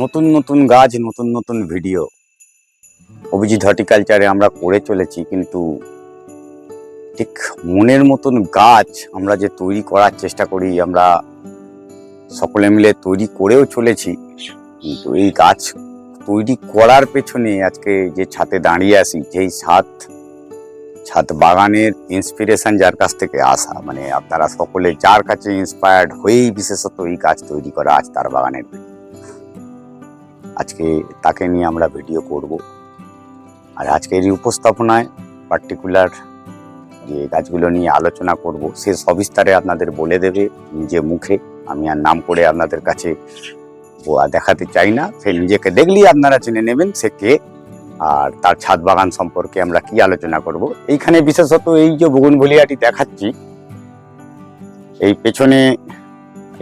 নতুন নতুন গাছ, নতুন নতুন ভিডিও অভিজিৎ হর্টিকালচারে আমরা করে চলেছি, কিন্তু ঠিক মনের মতন গাছ আমরা যে তৈরি করার চেষ্টা করি, আমরা সকলে মিলে তৈরি করেও চলেছি। কিন্তু এই গাছ তৈরি করার পেছনে আজকে যে ছাতে দাঁড়িয়ে আসি যেই ছাদ ছাদ বাগানের ইন্সপিরেশন যার কাছ থেকে আসা। মানে আপনারা সকলে যার কাছে ইন্সপায়ার্ড হয়েই বিশেষত এই গাছ তৈরি করা আজ তার বাগানের আজকে তাকে নিয়ে আমরা ভিডিও করব। আর আজকের এই উপস্থাপনায় পার্টিকুলার যে গাছগুলো নিয়ে আলোচনা করব, সে সবিস্তারে আপনাদের বলে দেবে নিজে মুখে। আমি আর নাম করে আপনাদের কাছে দেখাতে চাই না। সে নিজেকে দেখলেই আপনারা চিনে নেবেন সে কে। আর তার ছাদ বাগান সম্পর্কে আমরা কি আলোচনা করব? এইখানে বিশেষত এই যে বগুনভলিয়াটি দেখাচ্ছি, এই পেছনে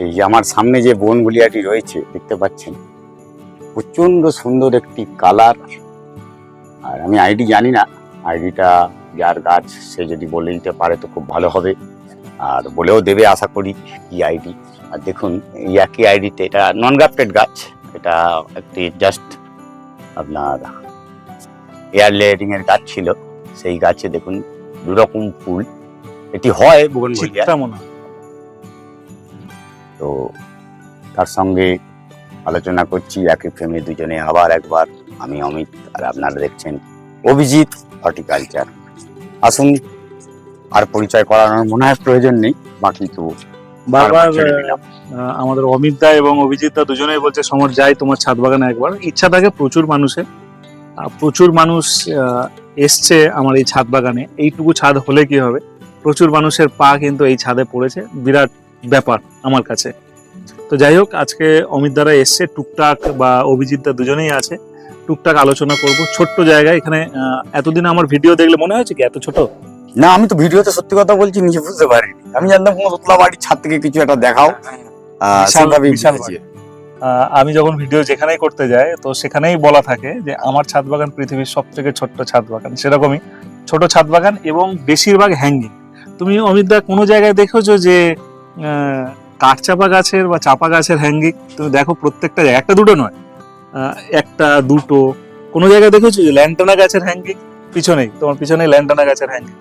এই যে আমার সামনে যে বনভুলিয়াটি রয়েছে, দেখতে পাচ্ছেন? প্রচণ্ড সুন্দর একটি কালার। আর আমি আইডি জানি না, আইডিটা যার গাছ সে যদি বলে দিতে পারে তো খুব ভালো হবে। আর বলেও দেবে আশা করি কি আইডি। আর দেখুন, এই একই আইডিতে এটা নন গ্রাফটেড গাছ, এটা একটি জাস্ট আপনার এয়ার লেয়ারিং এর গাছ ছিল সেই গাছে দেখুন দুরকম ফুল। এটি হয় বগনভলিয়া। তো তার সঙ্গে আলোচনা করছি একই ফ্রেমে দুজনে আবার একবার আমি অমিত আর আপনারা দেখছেন অভিজিৎ হর্টিকালচার আসুন আর পরিচয় করানোর মনে হয় প্রয়োজন নেই বাকি তো বারবার আমাদের অমিত দা এবং অভিজিৎ দা দুজনেই বলছে সমর যাই তোমার ছাদ বাগানে একবার। ইচ্ছা থাকে প্রচুর মানুষের প্রচুর মানুষ এসছে আমার এই ছাদ বাগানে। এইটুকু ছাদ হলে কি হবে? প্রচুর মানুষের পা কিন্তু এই ছাদে পড়েছে। বিরাট ব্যাপার আমার কাছে। তো যাই হোক আজকে অমিত দ্বারা এসছে টুকটাক বা অভিজিৎ দা দুজনেই আছে। টুকটাক আলোচনা করব। ছোট্ট জায়গায় এখানে এতদিন আমার ভিডিও দেখলে মনে হয়েছে কি এত ছোট? না আমি তো ভিডিওতে সত্যি কথা বলছি নিজে বুঝতে পারিনি। আমি জানতাম কোনো দোতলা বাড়ির ছাদ থেকে কিছু একটা দেখাও। আহ, বিশাল- আমি যখন ভিডিও যেখানেই করতে যাই তো সেখানেই বলা থাকে যে আমার ছাদ বাগান পৃথিবীর সব থেকে ছোট্ট ছাদ বাগান। সেরকমই ছোট ছাদ বাগান এবং বেশিরভাগ হ্যাঙ্গিং তুমি অমিত দা কোনো জায়গায় দেখেছ যে আহ, কাঠচাপা গাছের বা চাপা গাছের হ্যাঙ্গিং তুমি দেখো প্রত্যেকটা জায়গায় একটা দুটো নয় একটা দুটো। কোনো জায়গায় দেখেছ যে ল্যান্টানা গাছের হ্যাঙ্গিং পিছনেই তোমার পিছনেই ল্যান্টানা গাছের হ্যাঙ্গিং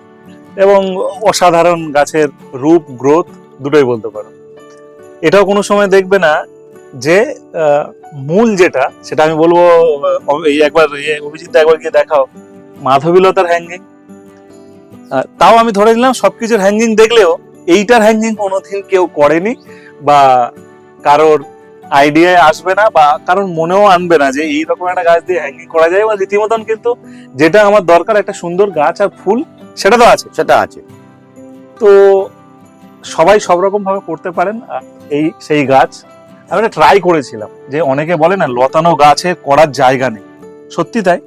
এবং অসাধারণ গাছের রূপ গ্রোথ দুটোই বলতে পারো। এটাও কোনো সময় দেখবে না যে মূল যেটা সেটা আমি বলব এই একবার অভিজিৎ একবার গিয়ে দেখাও। মাধবীলতার হ্যাঙ্গিং তাও আমি ধরে নিলাম সবকিছুর হ্যাঙ্গিং দেখলেও এইটার হ্যাঙ্গিং কোনোদিন কেউ করেনি বা কারোর আইডিয়ায় আসবে না বা কারোর মনেও আনবে না যে এইরকম একটা গাছ দিয়ে হ্যাঙ্গিং করা যায় বা রীতিমতন কিন্তু যেটা আমার দরকার একটা সুন্দর গাছ আর ফুল সেটা তো আছে। সেটা আছে। তো সবাই সব রকম ভাবে করতে পারেন এই সেই গাছ। আমি একটা ট্রাই করেছিলাম যে অনেকে বলে না লতানো গাছে করার জায়গা নেই। সত্যি তাই?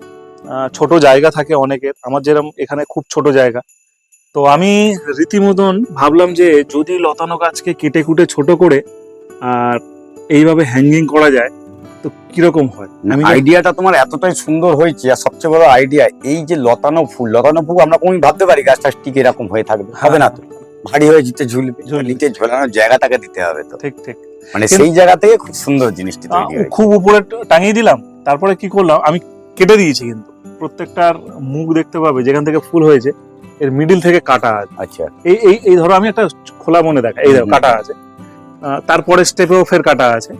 ছোট জায়গা থাকে অনেকের। আমার যেরকম এখানে খুব ছোট জায়গা। তো আমি রীতিমতন ভাবলাম যে যদি লতানো গাছকে কেটে কুটে ছোট করে আর এইভাবে হ্যাঙ্গিং করা যায় তো কীরকম হয়? আমি আইডিয়াটা তোমার এতটাই সুন্দর হয়েছে আর সবচেয়ে বড় আইডিয়া এই যে লতানো ফুল। লতানো ফুল আমরা কোন ভাবতে পারি গাছটা ঠিক এরকম হয়ে থাকবে। হবে না তো। ভারী হয়ে ঝুলবে। ঝুলবে। নিচে ঝোলানোর জায়গাটাকে দিতে হবে তো। ঠিক ঠিক। মানে সেই জায়গা থেকে খুব সুন্দর জিনিসটি তৈরি খুব উপরে টাঙিয়ে দিলাম তারপরে কি করলাম আমি কেটে দিয়েছি কিন্তু। প্রত্যেকটার মুখ দেখতে পাবে যেখান থেকে ফুল হয়েছে এর মিডিল থেকে কাটা আছে। আচ্ছা। এই এই এই ধরো আমি একটা খোলা মনে দেখা এই দেখো কাটা আছে। তারপরে স্টেপেও ফের কাটা আছে।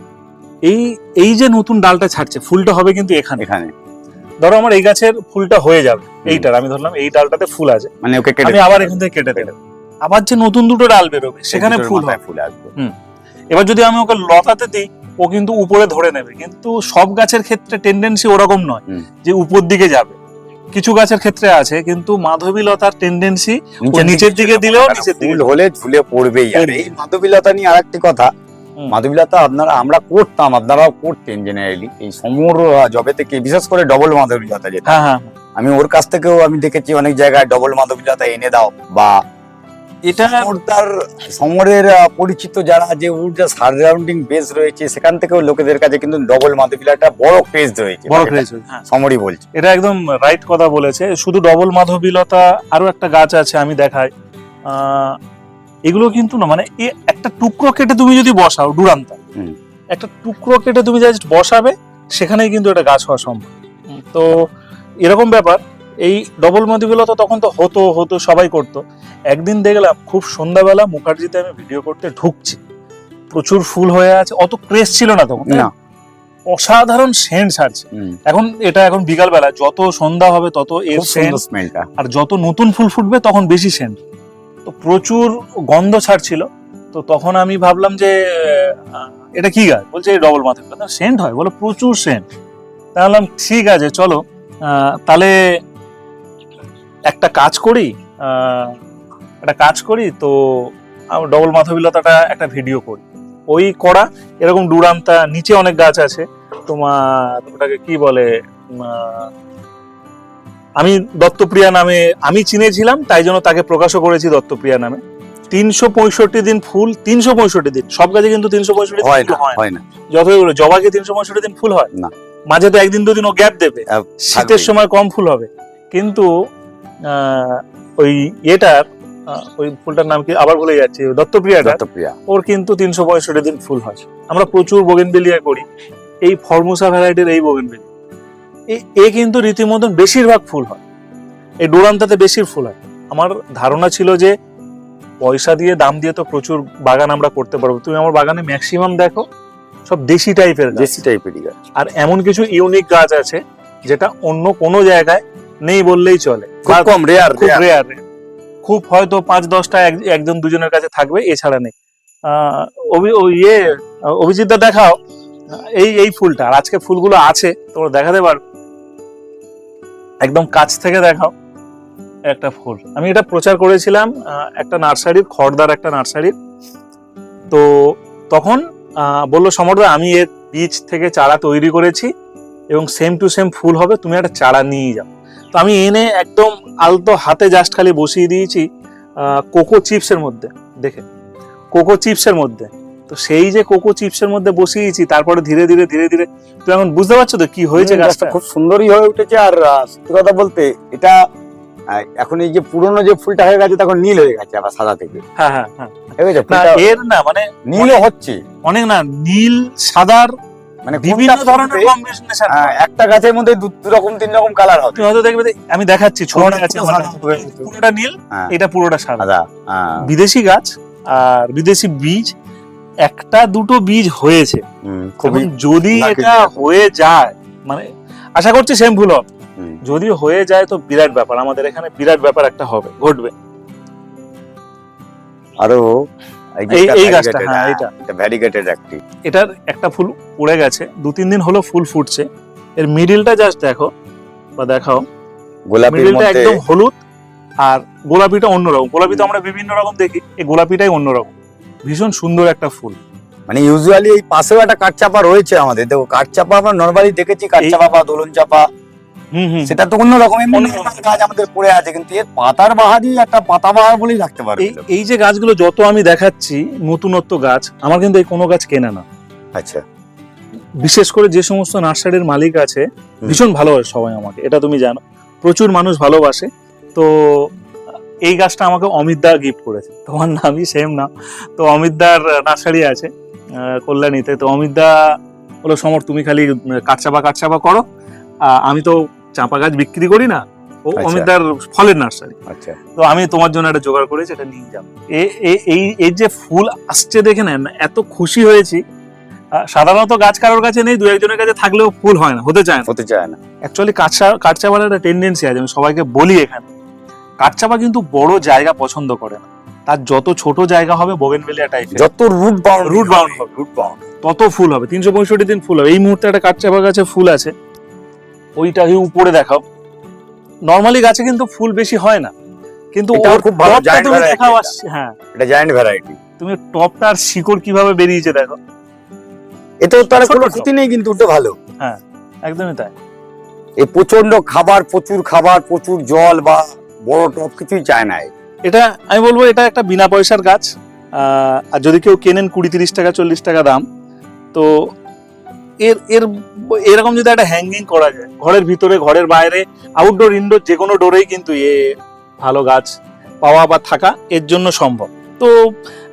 এই এই যে নতুন ডালটা ছাড়ছে ফুলটা হবে কিন্তু এখানে। এখানে। ধরো আমার এই গাছের ফুলটা হয়ে যাবে এইটার আমি ধরলাম এই ডালটাতে ফুল আছে। মানে ওকে কেটে আমি আবার এখান থেকে কেটে দিলাম আবার যে নতুন দুটো ডাল বেরোবে সেখানে ফুল হবে। ফুল আসবে। এবার যদি আমি ওকে লতাতে দিই ও কিন্তু উপরে ধরে নেবে। কিন্তু সব গাছের ক্ষেত্রে টেন্ডেন্সি ওরকম নয় যে উপর দিকে যাবে। কিছু গাছের ক্ষেত্রে আছে কিন্তু মাধবী লতার টেন্ডেন্সি নিচের দিকে দিলেও নিচের দিকে হলে ঝুলে পড়বেই। আর। এই মাধবীলতা নিয়ে আরেকটি কথা। মাধবীলতা আপনারা আমরা করতাম আপনারাও করতেন জেনারেলি এই সমর জবে থেকে বিশেষ করে ডবল মাধবীলতা যেটা। হ্যাঁ হ্যাঁ। আমি ওর কাছ থেকেও আমি দেখেছি অনেক জায়গায় ডবল মাধবীলতা এনে দাও বা এটা তার সমরের পরিচিত যারা যে ওর যা সারাউন্ডিং বেস রয়েছে সেখান থেকেও লোকেদের কাছে কিন্তু ডবল মাধবীলতা বড় ক্রেজ রয়েছে। বড় ক্রেজ হ্যাঁ সমরই বলছে। এটা একদম রাইট কথা বলেছে। শুধু ডবল মাধবীলতা আরও একটা গাছ আছে আমি দেখাই। আহ, এগুলো কিন্তু না মানে এ একটা টুকরো কেটে তুমি যদি বসাও ডুরান্তা একটা টুকরো কেটে তুমি জাস্ট বসাবে সেখানেই কিন্তু এটা গাছ হওয়া সম্ভব। তো এরকম ব্যাপার। এই ডবল মদিগুলো তো তখন তো হতো হতো সবাই করতো। একদিন দেখলাম খুব সন্ধ্যাবেলা মুখার্জিতে আমি ভিডিও করতে ঢুকছি। প্রচুর ফুল হয়ে আছে অত ক্রেজ ছিল না তখন না? অসাধারণ সেন্ট ছাড়ছে এখন এটা এখন বিকালবেলা যত সন্ধ্যা হবে তত এর সেন্ট আর যত নতুন ফুল ফুটবে তখন বেশি সেন্ট। তো প্রচুর গন্ধ ছাড়ছিল। তো তখন আমি ভাবলাম যে এটা কি গাছ বলছে এই ডবল মাথা সেন্ট হয় বলে প্রচুর সেন্ট। তাহলে ঠিক আছে চলো। তাহলে একটা কাজ করি একটা কাজ করি তো ডবল মাথবিলতাটা একটা ভিডিও করি। ওই করা এরকম ডুরান্তা নিচে অনেক গাছ আছে। তোমার ওটাকে কি বলে আমি দত্তপ্রিয়া নামে আমি চিনেছিলাম তাই জন্য তাকে প্রকাশও করেছি দত্তপ্রিয়া নামে। তিনশো পঁয়ষট্টি দিন ফুল তিনশো পঁয়ষট্টি দিন। সব গাছে কিন্তু তিনশো পঁয়ষট্টি হয় না হয় না। যতই বলো জবাকে তিনশো পঁয়ষট্টি দিন ফুল হয়। না। মাঝে তো একদিন দুদিন ও গ্যাপ দেবে। শীতের সময় কম ফুল হবে। কিন্তু ওই এটার ওই ফুলটার নাম কি আবার ভুলে যাচ্ছি দত্তপ্রিয়া। ওর কিন্তু তিনশো পঁয়ষট্টি দিন ফুল হয়। আমরা প্রচুর বোগেনবেলিয়া করি। এই ফরমুসা ভ্যারাইটির এই বোগেনবেলিয়া এ কিন্তু রীতিমতন বেশিরভাগ ফুল হয়। এই ডোরান্তাতে বেশি ফুল হয়। আমার ধারণা ছিল যে পয়সা দিয়ে দাম দিয়ে তো প্রচুর বাগান আমরা করতে পারব। তুমি আমার বাগানে ম্যাক্সিমাম দেখো সব দেশি টাইপের দেশি টাইপেরই গাছ। আর এমন কিছু ইউনিক গাছ আছে যেটা অন্য কোনো জায়গায় নেই বললেই চলে। খুব কম রেয়ার খুব রেয়ার খুব হয়তো পাঁচ দশটা এক- একজন দুজনের কাছে থাকবে এছাড়া নেই। ইয়ে অভিজিৎ দা দেখাও। এই এই ফুলটা আর আজকে ফুলগুলো আছে তোমরা দেখাতে পারো। একদম কাছ থেকে দেখাও একটা ফুল। আমি এটা প্রচার করেছিলাম একটা নার্সারির খড়দার একটা নার্সারির। তো তখন আহ, বলল সমরদা আমি এর বীজ থেকে চারা তৈরি করেছি এবং সেম টু সেম ফুল হবে তুমি একটা চারা নিয়ে যাও। তো আমি এনে একদম আলতো হাতে জাস্ট খালি বসিয়ে দিয়েছি কোকো চিপসের মধ্যে দেখে। কোকো চিপসের মধ্যে। তো সেই যে কোকো চিপসের মধ্যে বসিয়েছি তারপরে ধীরে ধীরে ধীরে ধীরে তুমি এখন বুঝতে পারছ তো কি হয়েছে গাছটা? খুব সুন্দরই হয়ে উঠেছে আর সত্যি কথা বলতে এটা এখন এই যে পুরনো যে ফুলটা হয়ে গেছে তখন নীল হয়ে গেছে আবার সাদা থেকে। হ্যাঁ হ্যাঁ হ্যাঁ। এর না মানে নীল হচ্ছে। অনেক না নীল সাদার মানে বিভিন্ন ধরনের কম্বিনেশন একটা গাছের মধ্যে দু রকম তিন রকম কালার হবে। তুমি হয়তো দেখবে আমি দেখাচ্ছি। হয়ে গেছে। পুরোটা নীল হ্যাঁ, এটা পুরোটা সাদা। সাদা হ্যাঁ, বিদেশি গাছ আর বিদেশি বীজ একটা দুটো বীজ হয়েছে। খুবই যদি এটা হয়ে যায় মানে আশা করছি সেম ভুল হবে। যদি হয়ে যায় তো বিরাট ব্যাপার আমাদের এখানে বিরাট ব্যাপার একটা হবে ঘটবে। আরও এই গাছটা, হ্যাঁ, এটা ভ্যারিগেটেড একটি এটার একটা ফুল পড়ে গেছে দু তিন দিন হলো ফুল ফুটছে। এর মিডিলটা জাস্ট দেখো বা দেখাও। গোলাপির মধ্যে একদম হলুদ আর গোলাপিটা অন্যরকম। গোলাপি তো আমরা বিভিন্ন রকম দেখি এই গোলাপিটাই অন্যরকম। ভীষণ সুন্দর একটা ফুল। মানে ইউজুয়ালি এই পাশেও একটা কাঠচাপা রয়েছে আমাদের। দেখো কাঠচাপা আমরা নর্মালি দেখেছি কাঠচাপা বা দোলন চাপা সেটা তো অন্য রকম এমনি গাছ আমাদের পড়ে আছে কিন্তু এর পাতার বাহারই একটা পাতা বাহার বলেই রাখতে পারবে এই যে গাছগুলো যত আমি দেখাচ্ছি নতুনত্ব গাছ আমার কিন্তু এই কোনো গাছ কেনা না। আচ্ছা। বিশেষ করে যে সমস্ত নার্সারির মালিক আছে। ভীষণ ভালোবাসে সবাই আমাকে এটা তুমি জানো। প্রচুর মানুষ ভালোবাসে। তো এই গাছটা আমাকে অমিতদা গিফট করেছে। তোমার নামই সেম না। তো অমিতদার নার্সারি আছে কল্যাণীতে। তো অমিতদা বলো সমর তুমি খালি কাটচাপা কাটচাপা করো। আমি তো চাপা গাছ বিক্রি করি না ও আচ্ছা। অমিতদার ফলের নার্সারি। আচ্ছা। তো আমি তোমার জন্য একটা জোগাড় করেছি এটা নিয়ে যাব। এই এই যে ফুল আসছে দেখে নেন এত খুশি হয়েছি। সাধারণত গাছ কারোর কাছে নেই দু একজনের কাছে থাকলেও ফুল হয় না হতে চায় না। হতে চায় না। অ্যাকচুয়ালি কাঠচা কাঠচাপার একটা টেন্ডেন্সি আছে আমি সবাইকে বলি এখানে। কাঠচাপা কিন্তু বড় জায়গা পছন্দ করে না। তার যত ছোট জায়গা হবে বোগেনভেলিয়া টাইপের যত রুট বাউন্ড Root bound হবে। রুট বাউন্ড তত ফুল হবে তিনশো পঁয়ষট্টি দিন ফুল হবে। এই মুহূর্তে একটা কাঠচাপা গাছে ফুল আছে। ওইটা ওই উপরে দেখাও। নর্মালি গাছে কিন্তু ফুল বেশি হয় না। কিন্তু ওর খুব ভালো, তুমি দেখাও হ্যাঁ। এটা জায়ান্ট ভ্যারাইটি তুমি টপটা আর শিকড় কীভাবে বেরিয়েছে দেখো। এতেও তার কোনো ক্ষতি নেই কিন্তু ওটা ভালো। হ্যাঁ একদমই তাই। এই প্রচণ্ড খাবার প্রচুর খাবার প্রচুর জল বা বড় টপ কিছুই চায় না। এটা আমি বলব এটা একটা বিনা পয়সার গাছ। আর যদি কেউ কেনেন কুড়ি তিরিশ টাকা চল্লিশ টাকা দাম তো এর এর এরকম যদি একটা হ্যাঙ্গিং করা যায় ঘরের ভিতরে ঘরের বাইরে আউটডোর ইনডোর যে কোনো ডোরেই কিন্তু এ ভালো গাছ পাওয়া বা থাকা এর জন্য সম্ভব। তো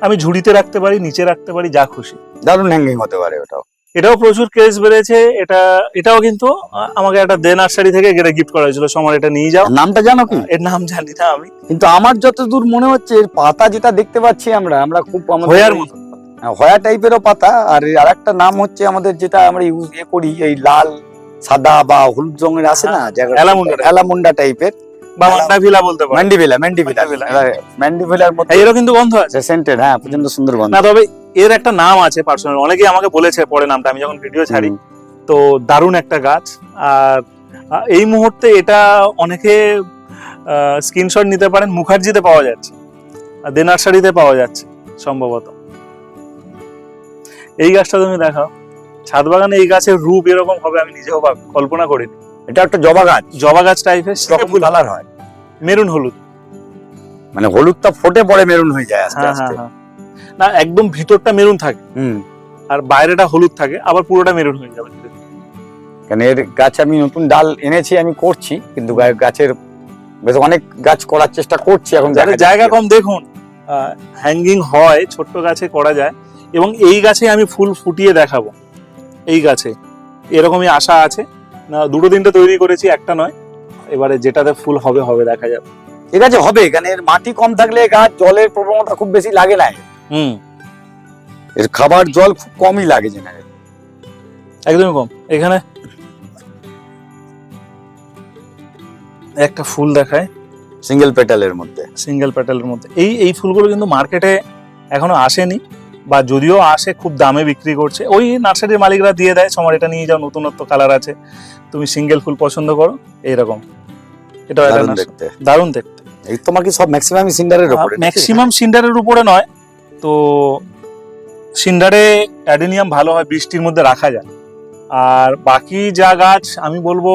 আমি ঝুড়িতে রাখতে পারি নিচে রাখতে পারি যা খুশি। দারুণ হ্যাঙ্গিং হতে পারে ওটাও এটাও প্রচুর ক্রেজ বেড়েছে এটা এটাও কিন্তু আমাকে একটা দে নার্সারি থেকে এটা গিফট করা হয়েছিল সময় এটা নিয়ে যাও। নামটা জানো কি? এর নাম জানি না আমি। কিন্তু আমার যতদূর মনে হচ্ছে এর পাতা যেটা দেখতে পাচ্ছি আমরা আমরা খুব আমাদের হয়ার মতো। হ্যাঁ, হয়া টাইপেরও পাতা। আর আর একটা নাম হচ্ছে আমাদের যেটা আমরা ইউজ ইয়ে করি এই লাল সাদা বা হলুদ রঙের আছে না? জায়গা অ্যালামুন্ডা অ্যালামুন্ডা টাইপের বা বলতে পারো ম্যান্ডিভিলা ম্যান্ডিভিলা। ম্যান্ডিভিলার মধ্যে এরও কিন্তু গন্ধ আছে। সেন্টেড হ্যাঁ প্রচণ্ড সুন্দর গন্ধ। না তবে এর একটা নাম আছে পার্সোনাল অনেকেই আমাকে বলেছে পরে নামটা আমি যখন ভিডিও ছাড়ি। তো দারুণ একটা গাছ। আর এই মুহূর্তে এটা অনেকে স্ক্রিনশট নিতে পারেন। মুখার্জিতে পাওয়া যাচ্ছে। দে নার্সারিতে পাওয়া যাচ্ছে সম্ভবত। এই গাছটা তুমি দেখাও। ছাদ বাগানে এই গাছের রূপ এরকম হবে আমি নিজেও কল্পনা করিনি। এটা একটা জবা গাছ। জবা গাছ টাইপের রকম কালার হয়। মেরুন হলুদ। মানে হলুদটা ফোটে পরে মেরুন হয়ে যায় আস্তে হ্যাঁ হ্যাঁ আস্তে। হ্যাঁ না একদম ভিতরটা মেরুন থাকে। হুম। আর বাইরেটা হলুদ থাকে আবার পুরোটা মেরুন হয়ে যাবে কেন এর গাছ আমি নতুন ডাল এনেছি আমি করছি কিন্তু গাছের বেশ অনেক গাছ করার চেষ্টা করছি এখন জায়গা কম দেখুন হ্যাঙ্গিং হয় ছোট্ট গাছে করা যায় এবং এই গাছে আমি ফুল ফুটিয়ে দেখাবো। এই গাছে। এরকমই আশা আছে। না দুটো তিনটে তৈরি করেছি একটা নয়। এবারে যেটাতে ফুল হবে হবে দেখা যাবে। ঠিক আছে হবে এখানে এর মাটি কম থাকলে গাছ জলের প্রবণতা খুব বেশি লাগে না। হুম। এর খাবার জল খুব কমই লাগে জেনারেল একদমই কম। এখানে একটা ফুল দেখায়। সিঙ্গেল পেটালের মধ্যে। সিঙ্গেল প্যাটেলের মধ্যে। এই এই ফুলগুলো কিন্তু মার্কেটে এখনও আসেনি। বা যদিও আসে খুব দামে বিক্রি করছে। ওই নার্সারির মালিকরা দিয়ে দেয় সময় এটা নিয়ে যাও নতুনত্ব কালার আছে। তুমি সিঙ্গেল ফুল পছন্দ করো। এইরকম। এটা দারুণ দেখতে। দারুণ দেখতে। এই তোমার কি সব ম্যাক্সিমাম সিন্ডারের উপরে ম্যাক্সিমাম সিন্ডারের উপরে নয়। তো সিন্ডারে অ্যাডেনিয়াম ভালো হয় বৃষ্টির মধ্যে রাখা যায়। আর বাকি যা গাছ আমি বলব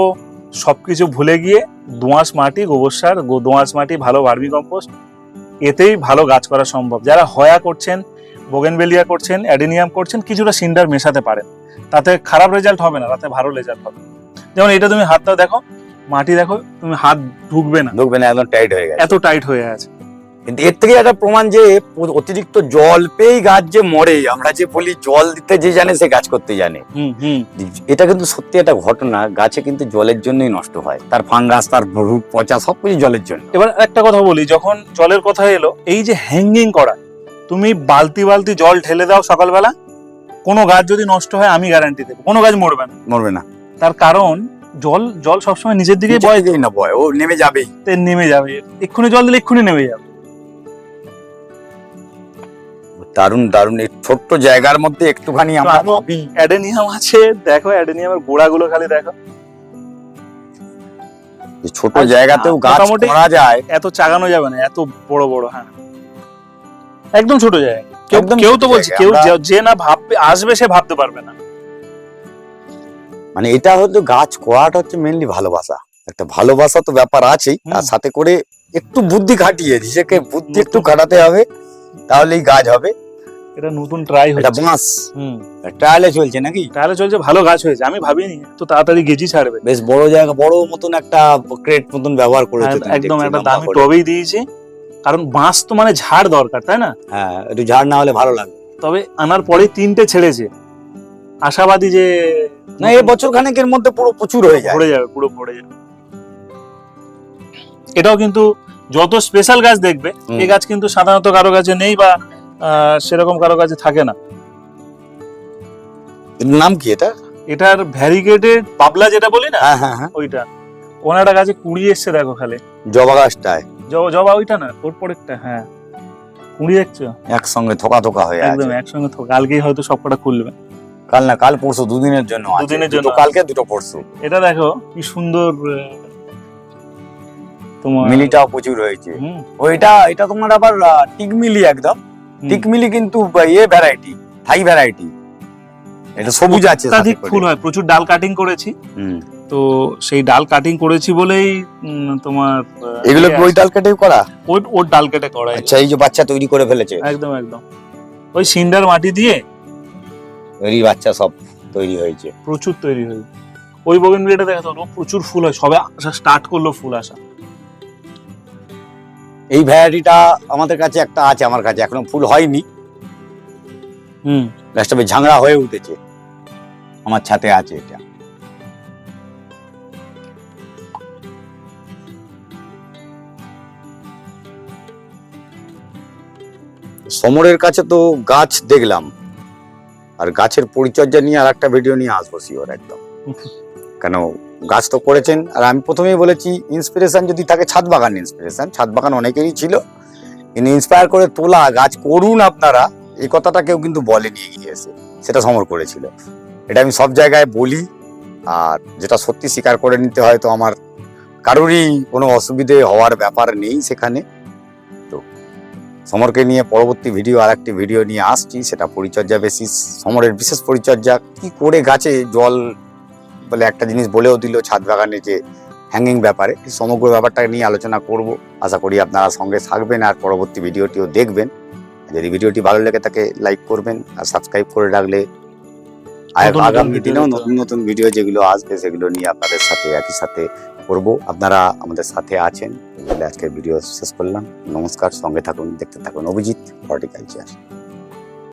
সবকিছু ভুলে গিয়ে দোঁয়াশ মাটি গোবর সার দোঁয়াশ মাটি ভালো ভার্মি কম্পোস্ট এতেই ভালো গাছ করা সম্ভব। যারা হয়া করছেন বোগেনবেলিয়া করছেন অ্যাডেনিয়াম করছেন কিছুটা সিন্ডার মেশাতে পারেন। তাতে খারাপ রেজাল্ট হবে না তাতে ভালো রেজাল্ট হবে। যেমন এটা তুমি হাতটা দেখো মাটি দেখো তুমি হাত ঢুকবে না। ঢুকবে না একদম টাইট হয়ে গেছে। এত টাইট হয়ে আছে। কিন্তু এর থেকে একটা প্রমাণ যে অতিরিক্ত জল পেয়েই গাছ যে মরে আমরা যে বলি জল দিতে যে জানে সে গাছ করতে জানে। এটা কিন্তু সত্যি একটা ঘটনা গাছে কিন্তু জলের জন্যই নষ্ট হয়। তার ফাঙ্গাস তার রুট পচা সবকিছু জলের জন্য। এবার একটা কথা বলি যখন জলের কথা এলো এই যে হ্যাঙ্গিং করা তুমি বালতি বালতি জল ঢেলে দাও সকালবেলা। কোনো গাছ যদি নষ্ট হয় আমি গ্যারান্টি দেবো। কোনো গাছ মরবে না। মরবে না। তার কারণ জল জল সবসময় নিজের দিকে বয় বয় না বয় ও নেমে যাবেই। নেমে যাবে। এক্ষুনি জল দিলে এক্ষুনি নেমে যাবে। দারুণ দারুণ। এই ছোট্ট জায়গার মধ্যে একটুখানি আমরা অ্যাডেনিয়াম আছে। দেখো অ্যাডেনিয়ামের গোড়াগুলো খালি দেখো। ছোট জায়গাতেও গাছ মোটামুটি- করা যায়। এত চাগানো যাবে না এত বড় বড় হ্যাঁ। একদম ছোট জায়গা কেউ কেউ তো বলছে কেউ যে- না ভাববে আসবে সে ভাবতে পারবে না। মানে এটা হচ্ছে গাছ করাটা হচ্ছে মেনলি ভালোবাসা। একটা ভালোবাসা তো ব্যাপার আছেই। তার সাথে করে একটু বুদ্ধি খাটিয়ে নিজেকে বুদ্ধি একটু খাটাতে হবে তাহলেই গাছ হবে। এটা নতুন ট্রাই এটা হচ্ছে। বাঁশ। হুম। ট্রায়ালে চলছে নাকি? তাহলে চলছে ভালো গাছ হয়েছে। আমি ভাবিনি তো তাড়াতাড়ি গেজি ছাড়বে। বেশ বড় জায়গা বড় মতন একটা ক্রেট মতন ব্যবহার করেছে একদম একটা দামি। টবেই দিয়েছি। কারণ বাঁশ তো মানে ঝাড় দরকার তাই না? হ্যাঁ একটু ঝাড় না হলে ভালো লাগবে তবে আনার পরে তিনটে ছেড়েছে। আশাবাদী যে না এই বছর খানেকের মধ্যে পুরো প্রচুর হয়ে যায়। পড়ে যাবে পুরো পড়ে যাবে। এটাও কিন্তু যত স্পেশাল গাছ দেখবে। এই গাছ কিন্তু সাধারণত কারও কাছে নেই বা আহ, সেরকম কারও কাছে থাকে না। এর নাম কি এটা? এটার ভ্যারিগেটেড পাবলা যেটা বলি না? হ্যাঁ হ্যাঁ হ্যাঁ। ওইটা। ওনাটা গাছে কুড়ি এসছে দেখো খালি। জবা গাছটায়। জবা ওইটা না ওর পরেরটা হ্যাঁ। কুড়ি দেখছ একসঙ্গে থোকা থোকা হয়ে একদম একসঙ্গে তো কালকেই হয়তো সবকটা খুলবে। কাল না কাল পরশু দুদিনের জন্য দুদিনের জন্য কালকে দুটো পরশু। এটা দেখো কি সুন্দর তোমার মিলিটাও প্রচুর হয়েছে। ওইটা এটা তোমার আবার টিকমিলি একদম। টিকমিলি কিন্তু ইয়ে ভ্যারাইটি থাই ভ্যারাইটি এটা সবুজ আছে ফুল হয় প্রচুর ডাল কাটিং করেছি। হুম। তো সেই ডাল কাটিং করেছি বলেই তোমার এগুলো ওই ডাল কেটেও করা? ওই ওর ডাল কেটে করা আচ্ছা এই যে বাচ্চা তৈরি করে ফেলেছে। একদম একদম। ওই সিন্ডার মাটি দিয়ে এই বাচ্চা সব তৈরি হয়েছে। প্রচুর তৈরি হয়েছে। ওই বগেন বগেনভিলিয়াটা দেখা তো প্রচুর ফুল হয় সবে আসা স্টার্ট করল ফুল আসা। এই ভ্যারাইটিটা আমাদের কাছে একটা আছে আমার কাছে এখনও ফুল হয়নি। হুম। গাছটা বেশ ঝাংড়া হয়ে উঠেছে। আমার ছাতে আছে এটা। সমরের কাছে তো গাছ দেখলাম। আর গাছের পরিচর্যা নিয়ে আর একটা ভিডিও নিয়ে আসব শিওর একদম। কেন? গাছ তো করেছেন। আর আমি প্রথমেই বলেছি ইন্সপিরেশন যদি থাকে, ছাদ বাগান ইন্সপিরেশন ছাদ বাগান অনেকেরই ছিল। কিন্তু ইন্সপায়ার করে তোলা গাছ করুন আপনারা। এই কথাটা কেউ কিন্তু বলেনি এগিয়ে এসে। সেটা সমর করেছিল। এটা আমি সব জায়গায় বলি। আর যেটা সত্যি স্বীকার করে নিতে হয়তো আমার কারোরই কোনো অসুবিধে হওয়ার ব্যাপার নেই সেখানে। তো সমরকে নিয়ে পরবর্তী ভিডিও আর একটি ভিডিও নিয়ে আসছি সেটা পরিচর্যা বেসিস সমরের বিশেষ পরিচর্যা কি করে গাছে জল বলে একটা জিনিস বলেও দিল ছাদ বাগানে যে হ্যাঙ্গিং ব্যাপারে। সমগ্র ব্যাপারটা নিয়ে আলোচনা করব। আশা করি আপনারা সঙ্গে থাকবেন আর পরবর্তী ভিডিওটিও দেখবেন। যদি ভিডিওটি ভালো লেগে থাকে লাইক করবেন আর সাবস্ক্রাইব করে রাখলে আগামী দিনেও নতুন নতুন ভিডিও যেগুলো আসবে সেগুলো নিয়ে আপনাদের সাথে একই সাথে করব। আপনারা আমাদের সাথে আছেন। তাহলে আজকের ভিডিও শেষ করলাম। নমস্কার। সঙ্গে থাকুন, দেখতে থাকুন অভিজিৎ হর্টিকালচার